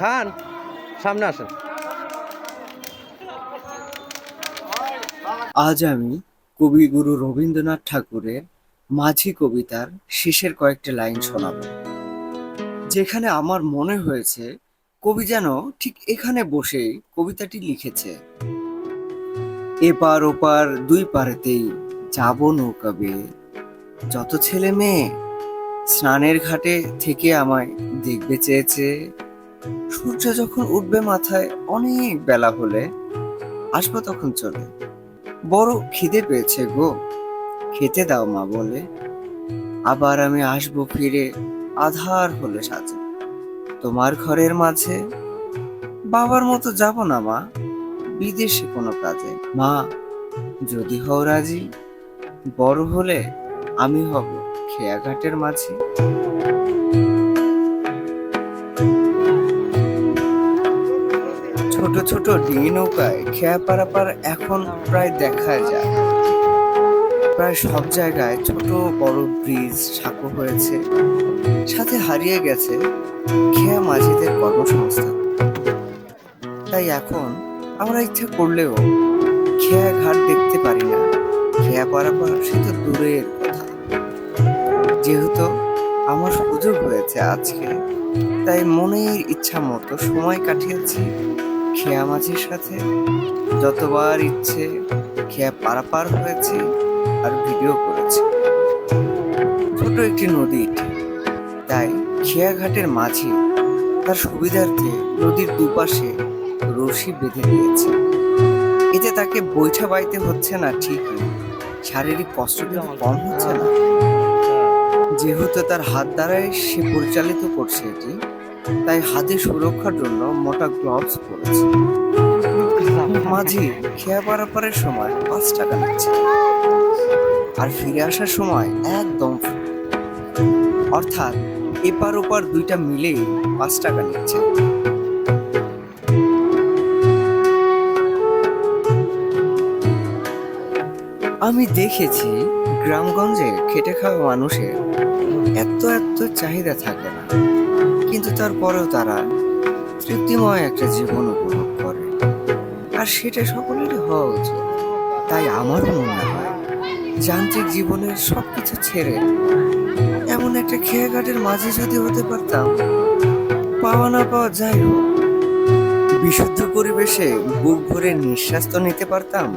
খান, সামনে আসেন। আজ আমি কবিগুরু রবীন্দ্রনাথ ঠাকুরের মাঝি কবিতার শেষের কয়েকটি লাইন শোনাব। যেখানে আমার মনে হয়েছে, কবি যেন ঠিক এখানে বসেই কবিতাটি লিখেছে। এপার ওপার দুই পারেতেই যাব নৌকা বেয়ে, যত ছেলে মেয়ে স্নানের ঘাটে থেকে আমায় দেখবে চেয়েছে। সূর্য যখন উঠবে মাথায় অনেক বেলা হলে আসব তখন চলে। বড় খিদে পেয়েছে গো। খেতে দাও মা বলে। আবার আমি আসব ফিরে আধার হলে সাজে। তোমার ঘরের মাঝে বাবার মতো যাব না মা। বিদেশে কোনো কাজে। মা, যদি হও রাজি, বড় হলে আমি হব খেয়াঘাটের মাঝে। ছোট ছোট ডিঙি নৌকায় খেয়া পারাপার এখন প্রায় দেখা যায়। প্রায় সব জায়গায় ছোট বড় ব্রিজ সাঁকো হয়েছে। সাথে হারিয়ে গেছে খেয়া মাঝিদের কর্মসংস্থান তাই এখন আমরা ইচ্ছে করলেও খেয়া ঘাট দেখতে পারি না। খেয়া পারাপার সে তো দূরের যেহেতু আমার সুযোগ হয়েছে আজকে, তাই মনের ইচ্ছা মতো সময় কাটিয়েছি। খেয়া মাঝির সাথে যতবার ইচ্ছে খেয়া পারাপার হয়েছে আর ভিডিও করেছে। ছোট একটি নদী, তাই খেয়া ঘাটের মাঝি তার সুবিধার্থে নদীর দুপাশে রশি বেঁধে দিয়েছে। এতে তাকে বৈঠা বাইতে হচ্ছে না ঠিকই, শারীরিক কষ্ট কিন্তু কম হচ্ছে না। যেহেতু তার হাত দ্বারাই সে পরিচালিত করছে এটি, তাই হাতে সুরক্ষার জন্য মোটা গ্লাভস পরেছে। মাঝি খেয়া পারাপারের সময় পাঁচ টাকা নিচ্ছে। আর ফিরে আসার সময় একদম অর্থাৎ এপার ওপার দুইটা মিলেই পাঁচ টাকা নিচ্ছে। আমি দেখেছি গ্রামগঞ্জে খেটে খাওয়া মানুষের এত এত চাহিদা থাকে না। কিন্তু তারপরেও তারা তৃপ্তিময় একটা জীবন উপভোগ করে। আর সেটা সকলেরই হওয়া উচিত। তাই আমারও মনে হয়, যান্ত্রিক জীবনের সব কিছু ছেড়ে এমন একটা খেয়াঘাটের মাঝে যদি হতে পারতাম, পাওয়া না পাওয়া যাই হোক, বিশুদ্ধ পরিবেশে বুক ভরে নিঃশ্বাস তো নিতে পারতাম।